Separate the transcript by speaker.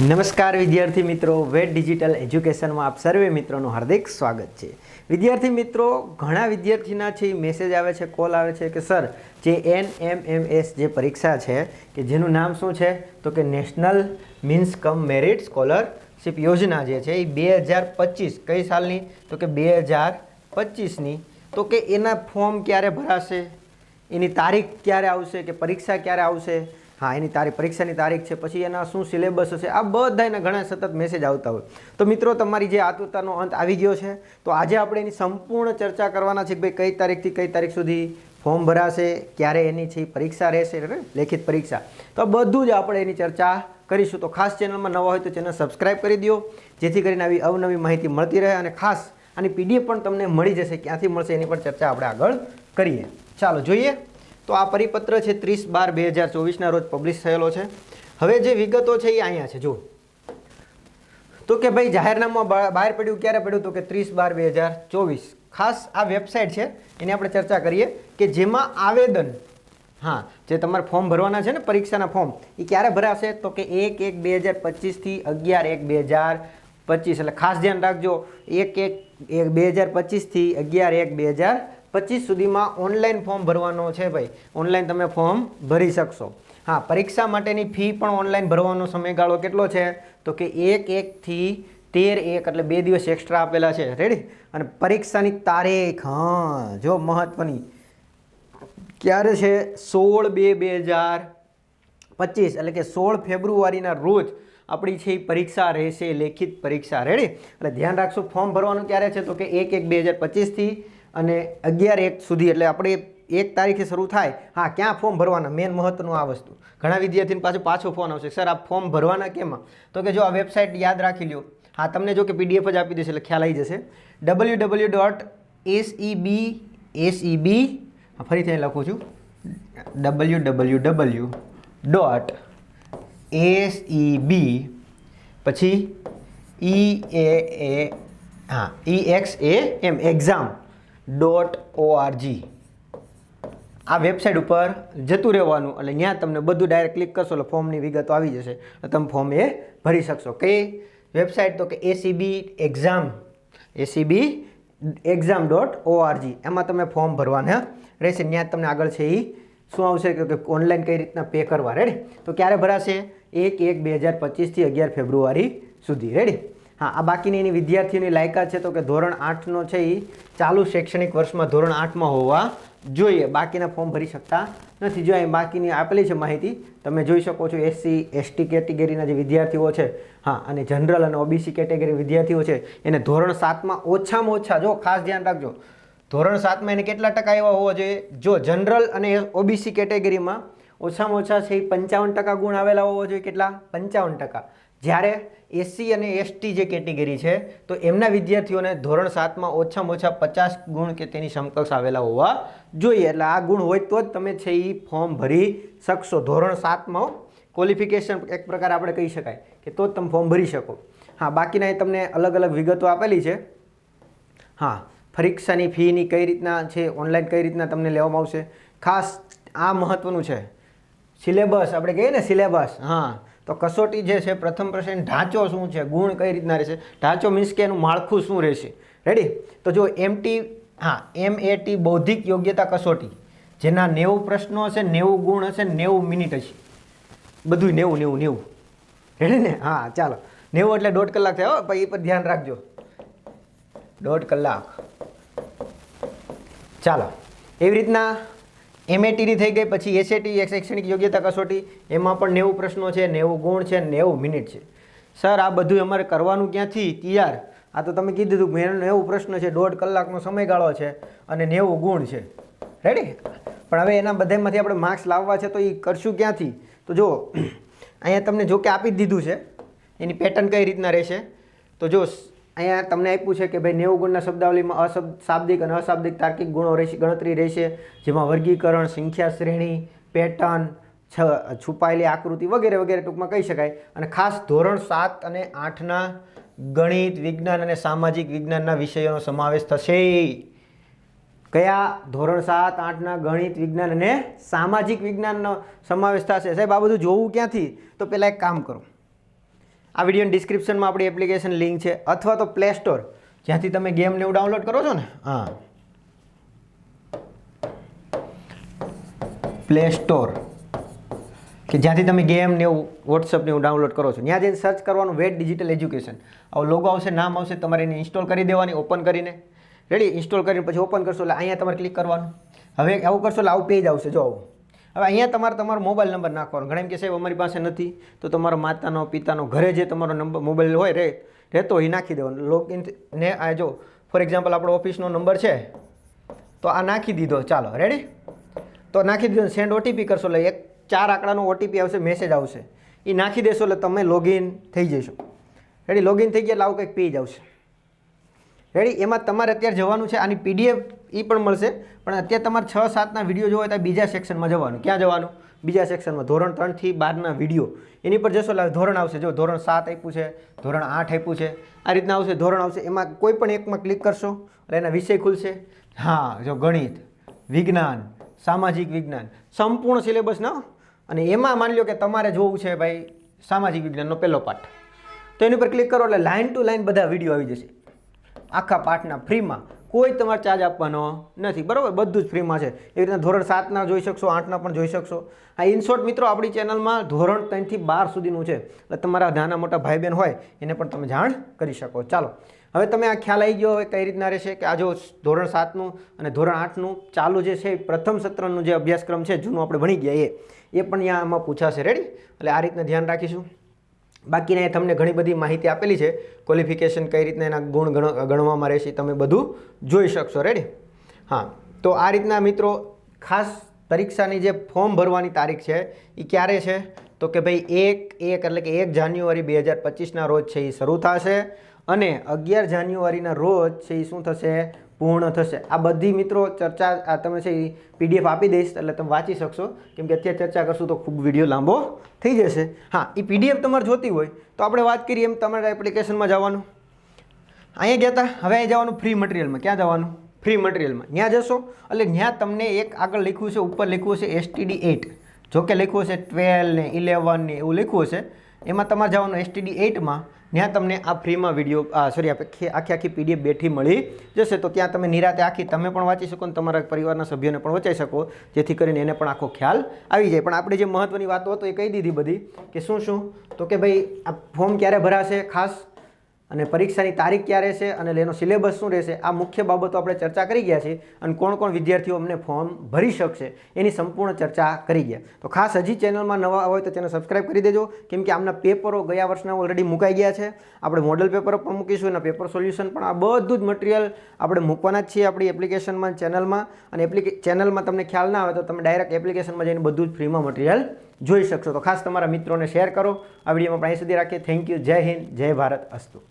Speaker 1: નમસ્કાર વિદ્યાર્થી મિત્રો. વેટ ડિજિટલ એજ્યુકેશનમાં આપ સર્વે મિત્રોનું હાર્દિક સ્વાગત છે. વિદ્યાર્થી મિત્રો, ઘણા વિદ્યાર્થીના છે મેસેજ આવે છે કોલ આવે છે કે સર જે એન એમ એમ એસ જે પરીક્ષા છે, કે જેનું નામ શું છે? તો કે national means cum merit scholarship યોજના જે છે, એ બે હજાર પચીસ કઈ સાલની? તો કે બે હજાર પચીસની. તો કે એના ફોર્મ ક્યારે ભરાશે? એની તારીખ ક્યારે આવશે? કે પરીક્ષા ક્યારે આવશે? હા, એની તારીખ, પરીક્ષાની તારીખ છે, પછી એના શું સિલેબસ હશે, આ બધા એના ઘણા સતત મેસેજ આવતા હોય. તો મિત્રો, તમારી જે આતુરતાનો અંત આવી ગયો છે, તો આજે આપણે એની સંપૂર્ણ ચર્ચા કરવાના છે કે ભાઈ કઈ તારીખથી કઈ તારીખ સુધી ફોર્મ ભરાશે, ક્યારે એની છે પરીક્ષા રહેશે લેખિત પરીક્ષા. તો બધું જ આપણે એની ચર્ચા કરીશું. તો ખાસ ચેનલમાં નવા હોય તો ચેનલ સબસ્ક્રાઈબ કરી દો, જેથી કરીને આવી અવનવી માહિતી મળતી રહે અને ખાસ આની પીડીએફ પણ તમને મળી જશે, ક્યાંથી મળશે એની પણ ચર્ચા આપણે આગળ કરીએ. ચાલો, જોઈએ. તો આ પરિપત્ર છે ત્રીસ બાર બે હજાર ચોવીસના રોજ પબ્લિશ થયેલો છે. હવે જે વિગતો છે એ અહીંયા છે, જુઓ. તો કે ભાઈ, જાહેરનામું બહાર પડ્યું, ક્યારે પડ્યું? તો કે ત્રીસ બાર બે હજાર ચોવીસ. ખાસ આ વેબસાઇટ છે, એની આપણે ચર્ચા કરીએ કે જેમાં આવેદન, હા, જે તમારે ફોર્મ ભરવાના છે ને, પરીક્ષાના ફોર્મ, એ ક્યારે ભરાશે? તો કે એક એક બે હજાર પચીસથી અગિયાર એક બે હજાર પચીસ. એટલે ખાસ ધ્યાન રાખજો, એક એક બે હજાર પચીસથી અગિયાર એક બે હજાર પચીસ સુધીમાં ઓનલાઈન ફોર્મ ભરવાનો છે ભાઈ. ઓનલાઈન તમે ફોર્મ ભરી શકશો. હા, પરીક્ષા માટેની ફી પણ ઓનલાઈન ભરવાનો સમયગાળો કેટલો છે? તો કે એક એકથી તેર, એક એટલે બે દિવસ એક્સ્ટ્રા આપેલા છે. રેડી અને પરીક્ષાની તારીખ, હા, જો મહત્વની. ક્યારે છે? સોળ બે બે હજાર પચીસ, એટલે કે સોળ ફેબ્રુઆરીના રોજ આપણી છે એ પરીક્ષા રહેશે, લેખિત પરીક્ષા. રેડી એટલે ધ્યાન રાખશું ફોર્મ ભરવાનું ક્યારે છે? તો કે એક એક બે હજાર પચીસથી અને અગિયાર એક સુધી, એટલે આપણે એક તારીખે શરૂ થાય, હા, ક્યાં ફોર્મ ભરવાના? મેન મહત્વનું આ વસ્તુ. ઘણા વિદ્યાર્થીને પાછું પાછો ફોન આવશે. સર આ ફોર્મ ભરવાના કેમાં? તો કે જો આ વેબસાઇટ યાદ રાખી લ્યો. હા, તમને જો કે પીડીએફ જ આપી દેશે, એટલે ખ્યાલ આવી જશે. W W dot S E B S E B ફરીથી અહીં લખું છું. W W W dot S E B પછી ઈ એ એ હા E X A M exam dot O R G આ વેબસાઇટ ઉપર જતું રહેવાનું. એટલે ત્યાં તમને બધું ડાયરેક્ટ ક્લિક કરશો એટલે ફોર્મની વિગતો આવી જશે. તમે ફોર્મ એ ભરી શકશો. કે વેબસાઇટ તો કે S E B exam S E B exam dot O R G એમાં તમે ફોર્મ ભરવાના રહેશે. ત્યાં તમને આગળ છે એ શું આવશે? કે ઓનલાઈન કઈ રીતના પે કરવા? રેડી તો ક્યારે ભરાશે? એક એક બે હજાર પચીસથી અગિયાર ફેબ્રુઆરી સુધી. રેડી હા, આ બાકીની એની વિદ્યાર્થીઓની લાયકાત છે તો કે ધોરણ આઠનો છે એ ચાલુ શૈક્ષણિક વર્ષમાં ધોરણ આઠમાં હોવા જોઈએ. બાકીના ફોર્મ ભરી શકતા નથી. જો અહીં બાકીની આપેલી છે માહિતી, તમે જોઈ શકો છો એસસી એસટી કેટેગરીના જે વિદ્યાર્થીઓ છે, હા, અને જનરલ અને ઓબીસી કેટેગરી વિદ્યાર્થીઓ છે, એને ધોરણ સાતમાં ઓછામાં ઓછા, જો ખાસ ધ્યાન રાખજો, ધોરણ સાતમાં એને કેટલા ટકા એવા હોવા જોઈએ? જો જનરલ અને ઓબીસી કેટેગરીમાં ઓછામાં ઓછા, છે એ પંચાવન ટકા ગુણ આવેલા હોવા જોઈએ, કેટલા? પંચાવન ટકા. જ્યારે એસસી અને એસટી જે કેટેગરી છે, તો એમના વિદ્યાર્થીઓને ધોરણ સાતમાં ઓછામાં ઓછા પચાસ ગુણ કે તેની સમકક્ષ આવેલા હોવા જોઈએ. એટલે આ ગુણ હોય તો જ તમે છે એ ફોર્મ ભરી શકશો. ધોરણ સાતમાં ક્વોલિફિકેશન એક પ્રકાર આપણે કહી શકાય કે તો જ તમે ફોર્મ ભરી શકો. હા, બાકીના એ તમને અલગ અલગ વિગતો આપેલી છે. હા, પરીક્ષાની ફીની કઈ રીતના છે, ઓનલાઈન કઈ રીતના તમને લેવામાં આવશે. ખાસ આ મહત્વનું છે. સિલેબસ, આપણે કહીએ ને સિલેબસ. હા તો કસોટી જે છે, પ્રથમ પ્રશ્ન ઢાંચો શું છે, ગુણ કઈ રીતના રહેશે? ઢાંચો મીન્સ કે એનું માળખું શું રહેશે? રેડી તો જો એમટી હા એમ એ ટી બૌદ્ધિક યોગ્યતા કસોટી, જેના નેવું પ્રશ્નો હશે, નેવું ગુણ હશે, નેવું મિનિટ હશે. બધું નેવું નેવું નેવું. રેડી ને? હા, ચાલો. નેવું એટલે દોઢ કલાક થયો પછી એ પર ધ્યાન રાખજો. દોઢ કલાક. ચાલો. એવી રીતના એમએટીની થઈ ગઈ, પછી એસએટી શૈક્ષણિક યોગ્યતા કસોટી, એમાં પણ નેવું પ્રશ્નો છે, નેવું ગુણ છે, નેવું મિનિટ છે. સર, આ બધું અમારે કરવાનું ક્યાંથી? તૈયાર? આ તો તમે કીધું હતું મેં નેવું પ્રશ્ન છે, દોઢ કલાકનો સમયગાળો છે અને નેવું ગુણ છે. રેડી પણ હવે એના બધામાંથી આપણે માર્ક્સ લાવવા છે તો એ કરશું ક્યાંથી? તો જો અહીંયા તમને જો કે આપી જ દીધું છે. એની પેટર્ન કઈ રીતના રહેશે? તો જો અહીંયા તમને આપ્યું છે કે ભાઈ નેવું ગુણના શબ્દાવલીમાં અશબ્દ, શાબ્દિક અને અશાબ્દિક તાર્કિક ગુણો રહેશે ગણતરી રહેશે, જેમાં વર્ગીકરણ, સંખ્યા શ્રેણી, પેટર્ન, છ, છુપાયેલી આકૃતિ વગેરે વગેરે ટૂંકમાં કહી શકાય. અને ખાસ ધોરણ સાત અને આઠના ગણિત વિજ્ઞાન અને સામાજિક વિજ્ઞાનના વિષયોનો સમાવેશ થશે. કયા ધોરણ સાત, આઠના ગણિત વિજ્ઞાન અને સામાજિક વિજ્ઞાનનો સમાવેશ થશે? સાહેબ, આ બધું જોવું ક્યાંથી? તો પહેલાં એક કામ કરો. આ વિડીયોની ડિસ્ક્રિપ્શનમાં આપણી એપ્લિકેશન લિંક છે અથવા તો પ્લે સ્ટોર જ્યાંથી તમે ગેમને એવું ડાઉનલોડ કરો છો ને? હા. પ્લે સ્ટોર કે જ્યાંથી તમે ગેમ ને એવું વોટ્સઅપ ને એવું ડાઉનલોડ કરો છો. ત્યાં જઈને સર્ચ કરવાનું વેટ ડિજિટલ એજ્યુકેશન આવો લોગો આવશે, નામ આવશે, તમારે એને ઇન્સ્ટોલ કરી દેવાની ઓપન કરીને. રેડી ઇન્સ્ટોલ કરીને પછી ઓપન કરશો, એટલે અહીંયા તમારે ક્લિક કરવાનું. હવે આવું કરશો, એટલે આવું પેજ આવશે, જો આવું. હવે અહીંયા તમારે તમારો મોબાઈલ નંબર નાખવાનો. ઘણા એમ કે સાહેબ, અમારી પાસે નથી. તો તમારા માતાનો, પિતાનો ઘરે જે તમારો નંબર, મોબાઈલ હોય રહે રહેતો એ નાખી દેવાનો. લોગિન ને આ જો ફોર એક્ઝામ્પલ આપણો ઓફિસનો નંબર છે, તો આ નાખી દીધો. ચાલો રેડી તો નાખી દીધો સેન્ડ ઓટીપી કરશો, એટલે એક ચાર આંકડાનો ઓટીપી આવશે મેસેજ આવશે. એ નાખી દેશો, એટલે તમે લોગિન થઈ જશો. રેડી લોગિન થઈ ગયા, એટલે આવું કંઈક પેજ આવશે. રેડી એમાં તમારે અત્યારે જવાનું છે. આની પીડીએફ એ પણ મળશે. પણ અત્યારે તમારે છ સાતના વીડિયો જોવો તો બીજા સેક્શનમાં જવાનું. ક્યાં જવાનું? બીજા સેક્શનમાં ધોરણ ત્રણથી બારના વીડિયો. એની પર જશો એટલે ધોરણ આવશે. જો ધોરણ સાત આપ્યું છે, ધોરણ આઠ આપ્યું છે, આ રીતના આવશે, ધોરણ આવશે. એમાં કોઈ પણ એકમાં ક્લિક કરશો, એટલે એના વિષય ખુલશે. હા, જો ગણિત, વિજ્ઞાન, સામાજિક વિજ્ઞાન, સંપૂર્ણ સિલેબસ ના. અને એમાં માની લો કે તમારે જોવું છે ભાઈ સામાજિક વિજ્ઞાનનો પહેલો પાઠ. તો એની પર ક્લિક કરો એટલે લાઇન ટુ લાઇન બધા વીડિયો આવી જશે. આખા પાઠના ફ્રીમાં કોઈ તમારે ચાર્જ આપવાનો નથી. બરાબર? બધું જ ફ્રીમાં છે. એવી રીતના ધોરણ સાતના જોઈ શકશો, આઠના પણ જોઈ શકશો. આ ઇનશોર્ટ મિત્રો, આપણી ચેનલમાં ધોરણ ત્રણથી બાર સુધીનું છે. એટલે તમારા નાના મોટા ભાઈ બહેન હોય, એને પણ તમે જાણ કરી શકો. ચાલો, હવે તમે આ ખ્યાલ આવી ગયો હવે કઈ રીતના રહેશે કે આ જો ધોરણ સાતનું અને ધોરણ આઠનું ચાલુ જે છે, પ્રથમ સત્રનું જે અભ્યાસક્રમ છે, જૂનું આપણે ભણી ગયા એ એ પણ અહીંયા આમાં પૂછાશે. રેડી એટલે આ રીતના ધ્યાન રાખીશું. બાકીના એ તમને ઘણી બધી માહિતી આપેલી છે. ક્વોલિફિકેશન કઈ રીતના એના ગુણ ગણવામાં રહેશે તમે બધું જોઈ શકશો. રેડી હા. તો આ રીતના મિત્રો ખાસ પરીક્ષાની જે ફોર્મ ભરવાની તારીખ છે એ ક્યારે છે? તો કે ભાઈ એક એક એટલે કે એક જાન્યુઆરી બે હજાર પચીસના રોજ છે એ શરૂ થશે અને અગિયાર જાન્યુઆરીના રોજ છે એ શું થશે? પૂર્ણ થશે. આ બધી મિત્રો ચર્ચા, આ તમે છે પીડીએફ આપી દઈશ, એટલે તમે વાંચી શકશો. કેમ કે અત્યારે ચર્ચા કરશું તો ખૂબ વીડિયો લાંબો થઈ જશે. હા એ પીડીએફ તમારે જોતી હોય, તો આપણે વાત કરીએ એમ તમારા એપ્લિકેશનમાં જવાનું. અહીંયા ગયા હતા હવે અહીં જવાનું ફ્રી મટીરિયલમાં ક્યાં જવાનું? ફ્રી મટીરિયલમાં ત્યાં જશો, એટલે ત્યાં તમને એક આગળ લખ્યું છે, ઉપર લખ્યું છે એસટીડી એઈટ જોકે લખ્યું છે ટ્વેલ્વ ને ઇલેવન ને એવું લખ્યું છે એમાં તમારે જવાનું એસટીડી એઇટમાં ત્યાં તમને આ ફ્રીમાં વીડિયો સોરી આખી આખી આખી પીડીએફ બેઠી મળી જશે. તો ત્યાં તમે નિરાતે આખી તમે પણ વાંચી શકો અને તમારા પરિવારના સભ્યોને પણ વંચાઈ શકો, જેથી કરીને એને પણ આખો ખ્યાલ આવી જાય. પણ આપણે જે મહત્ત્વની વાતો હતો એ કહી દીધી બધી કે શું શું? તો કે ભાઈ, આ ફોર્મ ક્યારે ભરાશે? ખાસ અને પરીક્ષાની તારીખ ક્યારે છે અને એનો સિલેબસ શું રહેશે, આ મુખ્ય બાબતો આપણે ચર્ચા કરી ગયા છીએ અને કોણ કોણ વિદ્યાર્થીઓ અમને ફોર્મ ભરી શકશે એની સંપૂર્ણ ચર્ચા કરી ગયા. તો ખાસ હજી ચેનલમાં નવા હોય તો ચેનલ સબસ્ક્રાઈબ કરી દેજો, કેમ કે આમના પેપરો ગયા વર્ષના ઓલરેડી મુકાઈ ગયા છે. આપણે મોડલ પેપર પણ મૂકીશું, એના પેપર સોલ્યુશન પણ આ બધું જ મટીરિયલ આપણે મૂકવાના જ છીએ આપણી એપ્લિકેશનમાં ચેનલમાં. અને એપ્લિકે ચેનલમાં તમને ખ્યાલ ના આવે તો તમે ડાયરેક્ટ એપ્લિકેશનમાં જઈને બધું જ ફ્રીમાં મટીરિયલ જોઈ શકશો. તો ખાસ તમારા મિત્રોને શેર કરો. આ વિડીયોમાં આપણે અહીં સુધી રાખીએ. થેન્ક યુ જય હિન્દ. જય ભારત. અસ્તુ.